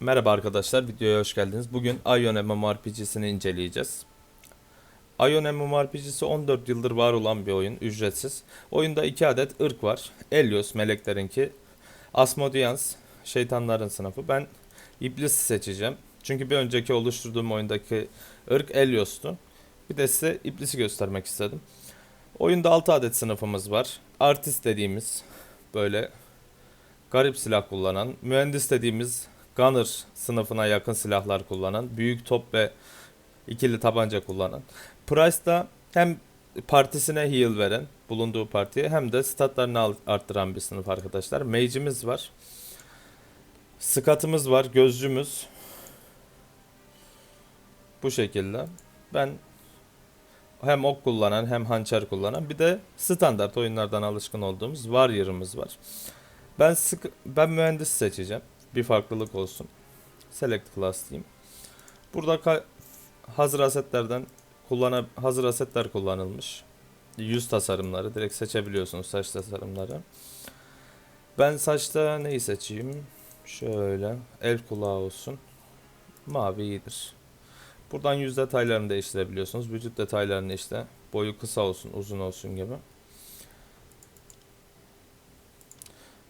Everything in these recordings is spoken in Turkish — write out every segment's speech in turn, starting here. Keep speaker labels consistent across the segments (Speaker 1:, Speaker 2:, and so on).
Speaker 1: Merhaba arkadaşlar, videoya hoş geldiniz. Bugün Ion MMORPG'sini inceleyeceğiz. Ion MMORPG'si 14 yıldır var olan bir oyun, ücretsiz. Oyunda 2 adet ırk var. Elios, meleklerinki. Asmodeans, şeytanların sınıfı. Ben İblis'i seçeceğim. Çünkü bir önceki oluşturduğum oyundaki ırk Elios'tu. Bir de size İblis'i göstermek istedim. Oyunda 6 adet sınıfımız var. Artist dediğimiz böyle garip silah kullanan, mühendis dediğimiz gunner sınıfına yakın silahlar kullanan, büyük top ve ikili tabanca kullanan. Price da hem partisine heal veren, bulunduğu partiye hem de statlarını arttıran bir sınıf arkadaşlar. Mage'imiz var. Skatımız var, gözcümüz. Bu şekilde. Ben hem ok kullanan hem hançer kullanan bir de standart oyunlardan alışkın olduğumuz Warrior'ımız var. Ben sık ben mühendis seçeceğim. Bir farklılık olsun. Select class diyeyim. Burada hazır asetlerden kullana hazır asetler kullanılmış. Yüz tasarımları direkt seçebiliyorsunuz saç tasarımları. Ben saçta neyi seçeyim? Şöyle el kulağı olsun. Mavi iyidir. Buradan yüz detaylarını değiştirebiliyorsunuz. Vücut detaylarını işte boyu kısa olsun, uzun olsun gibi.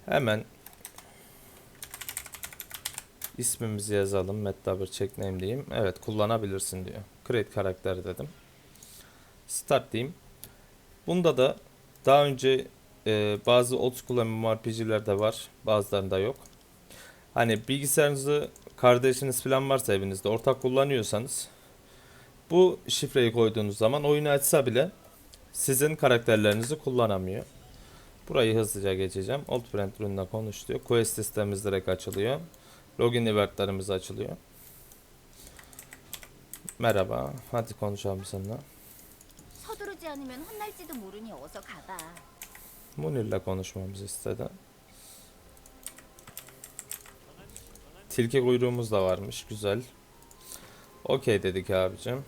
Speaker 1: Hemen ismimizi yazalım. Metdaber check name diyeyim. Evet kullanabilirsin diyor. Create karakter dedim. Start diyeyim. Bunda da daha önce e, bazı old school MMORPG'lerde var. Bazılarında yok. Hani bilgisayarınızı kardeşiniz falan varsa evinizde ortak kullanıyorsanız bu şifreyi koyduğunuz zaman oyunu açsa bile sizin karakterlerinizi kullanamıyor. Burayı hızlıca geçeceğim. Old Friend ürününe konuş diyor. Quest listemiz direkt açılıyor. Login eventlerimiz açılıyor. Merhaba. Hadi konuşalım seninle.
Speaker 2: 서두르지 않으면 혼날지도 모르니 어서 가봐.
Speaker 1: Munir'le konuşmamızı istedi. Tilki kuyruğumuz da varmış. Güzel. Okey dedik abicim.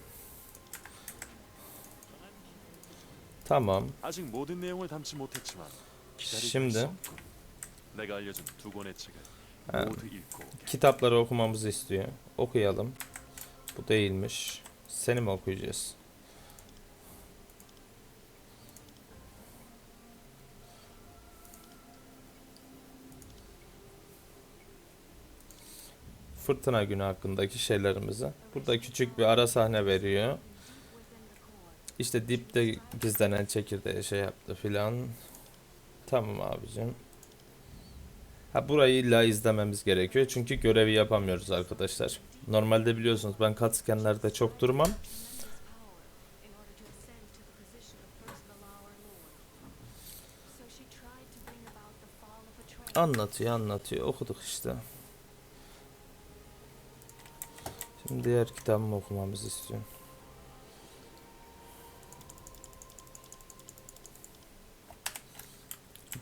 Speaker 1: Tamam.
Speaker 3: 아직 모든 내용을 담지 못했지만 기다리고
Speaker 1: şimdi
Speaker 3: 있었군. 내가 알려준 두 권의 책을
Speaker 1: Kitapları okumamızı istiyor. Okuyalım. Bu değilmiş. Seni mi okuyacağız? fırtına günü hakkındaki şeylerimizi. Burada küçük bir ara sahne veriyor. İşte dipte gizlenen çekirdeği şey yaptı filan. Tamam abicim. Ha burayı illa izlememiz gerekiyor çünkü görevi yapamıyoruz arkadaşlar. Normalde biliyorsunuz ben cutscane'lerde çok durmam. Anlatıyor anlatıyor okuduk işte. Şimdi diğer kitabımı okumamızı istiyorum.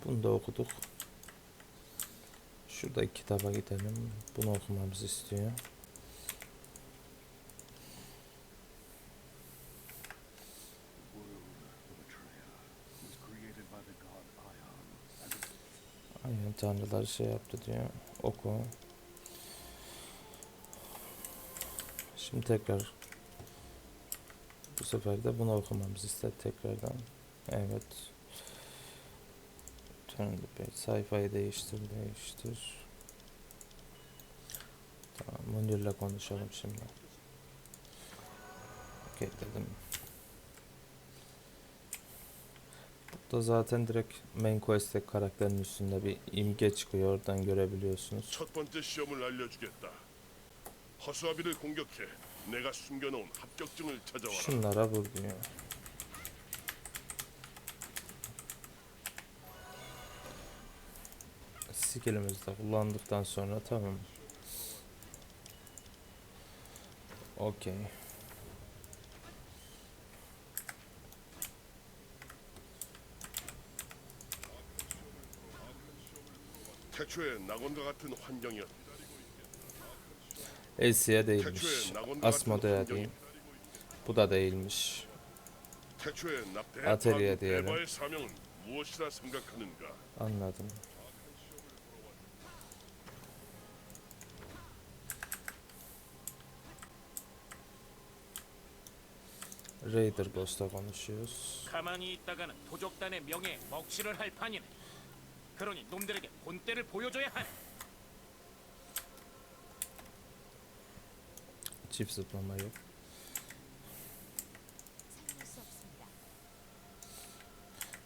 Speaker 1: Bunu da okuduk. Şuradaki kitaba gidelim. Bunu okumamızı istiyor. Aynen tanrılar şey yaptı diyor. Oku. Şimdi tekrar bu sefer de bunu okumamızı istedi tekrardan. Evet. Turn the page. Sayfayı değiştir, değiştir. Tamam, Munir'le konuşalım şimdi. Okey dedim. Burada zaten direkt main quest'teki karakterin üstünde bir imge çıkıyor. Oradan görebiliyorsunuz.
Speaker 4: 첫 번째 시험을 알려주겠다. 허수아비를 공격해 내가 숨겨놓은 합격증을 찾아와라.
Speaker 1: Şunlara vur diyor. skillimizi de kullandıktan sonra tamam. Okey. Elsi'ye değilmiş.
Speaker 4: Asmode'ye
Speaker 1: değil. Bu da değilmiş.
Speaker 4: Ateliye diyelim.
Speaker 1: Anladım. Raider Ghost'la konuşuyoruz.
Speaker 5: 가만히 있다가는 도적단의 명예에 먹칠을 할 판이네. 그러니 놈들에게 본때를 보여줘야 하네.
Speaker 1: Çift zıplama yok.
Speaker 2: 살릴 수 없습니다.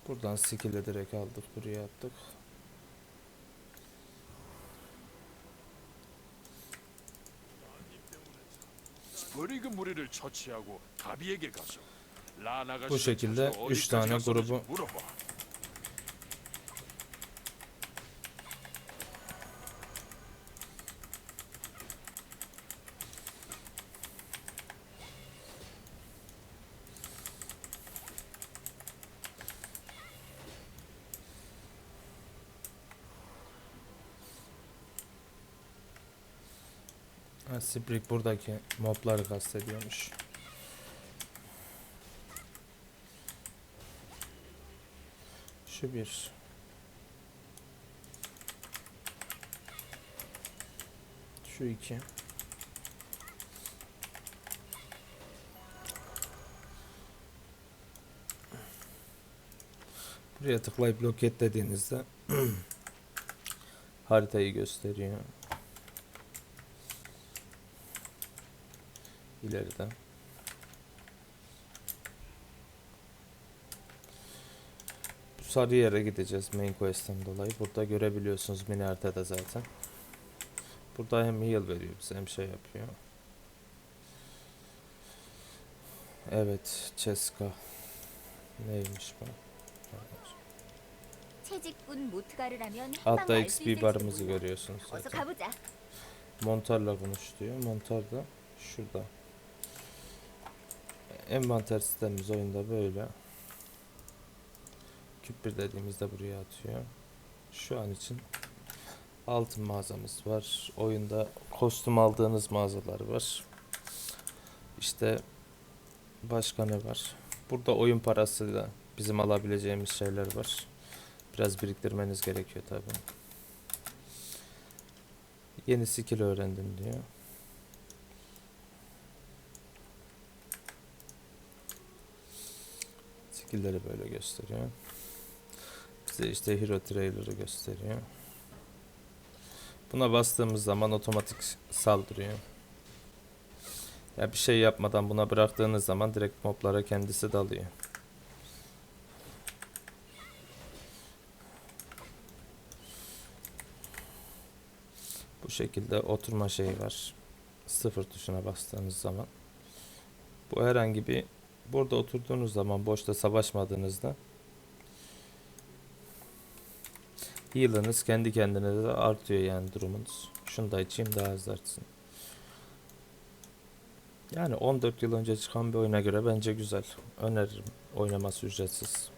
Speaker 1: Buradan skill'i direkt aldık. Buraya attık.
Speaker 3: 스프리그 무리를 처치하고 가비에게 가서 라나가
Speaker 1: Bu şekilde 3 tane grubu Ha, Sprig buradaki mobları kastediyormuş. Şu bir. Şu iki. Buraya tıklayıp loket dediğinizde haritayı gösteriyor. ileriden. Bu sarı yere gideceğiz main quest'ten dolayı. Burada görebiliyorsunuz mini haritada zaten. Burada hem heal veriyor bize hem şey yapıyor. Evet, Ceska. Neymiş bu? Altta XP barımızı görüyorsunuz zaten. Montarla konuş diyor. Montar da şurada. Envanter sistemimiz oyunda böyle. Küp bir dediğimizde buraya atıyor. Şu an için altın mağazamız var. Oyunda kostüm aldığınız mağazalar var. İşte başka ne var? Burada oyun parası da bizim alabileceğimiz şeyler var. Biraz biriktirmeniz gerekiyor tabii. Yeni skill öğrendim diyor. Skill'leri böyle gösteriyor. Bize işte hero trailer'ı gösteriyor. Buna bastığımız zaman otomatik saldırıyor. Ya bir şey yapmadan buna bıraktığınız zaman direkt moblara kendisi dalıyor. Bu şekilde oturma şeyi var. Sıfır tuşuna bastığınız zaman. Bu herhangi bir burada oturduğunuz zaman boşta savaşmadığınızda heal'ınız kendi kendine de artıyor yani durumunuz. Şunu da içeyim daha hızlı artsın. Yani 14 yıl önce çıkan bir oyuna göre bence güzel. Öneririm. Oynaması ücretsiz.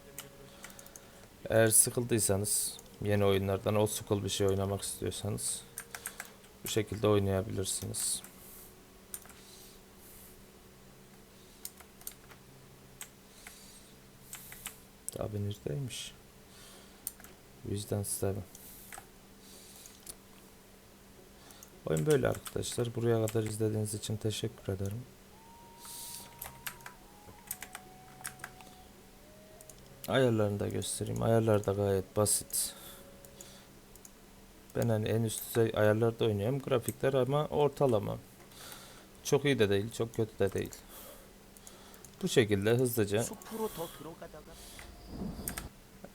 Speaker 1: Eğer sıkıldıysanız yeni oyunlardan o school bir şey oynamak istiyorsanız bu şekilde oynayabilirsiniz. Abi neredeymiş? Vicdan sistemi. Oyun böyle arkadaşlar. Buraya kadar izlediğiniz için teşekkür ederim. Ayarlarını da göstereyim. Ayarlar da gayet basit. Ben hani en üst düzey ayarlarda oynuyorum. Grafikler ama ortalama. Çok iyi de değil, çok kötü de değil. Bu şekilde hızlıca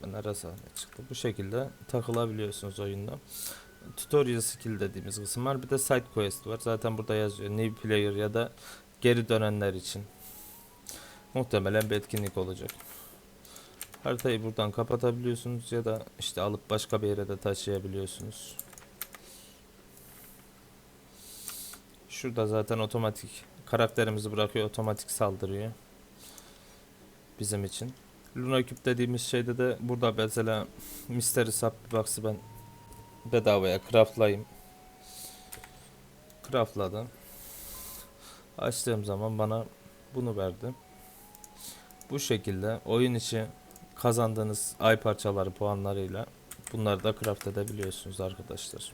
Speaker 1: Hemen ara sahne çıktı. Bu şekilde takılabiliyorsunuz oyunda. Tutorial skill dediğimiz kısım var. Bir de side quest var. Zaten burada yazıyor. New player ya da geri dönenler için. Muhtemelen bir etkinlik olacak. Haritayı buradan kapatabiliyorsunuz ya da işte alıp başka bir yere de taşıyabiliyorsunuz. Şurada zaten otomatik karakterimizi bırakıyor, otomatik saldırıyor bizim için. Luna Cube dediğimiz şeyde de burada mesela Mystery Box'ı ben bedavaya craftlayayım. Craftladım. Açtığım zaman bana bunu verdi. Bu şekilde oyun içi kazandığınız ay parçaları puanlarıyla bunları da craft edebiliyorsunuz arkadaşlar.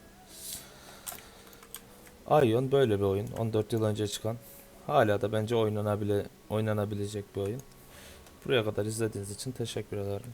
Speaker 1: Ion böyle bir oyun. 14 yıl önce çıkan. Hala da bence oynanabile oynanabilecek bir oyun. Buraya kadar izlediğiniz için teşekkür ederim.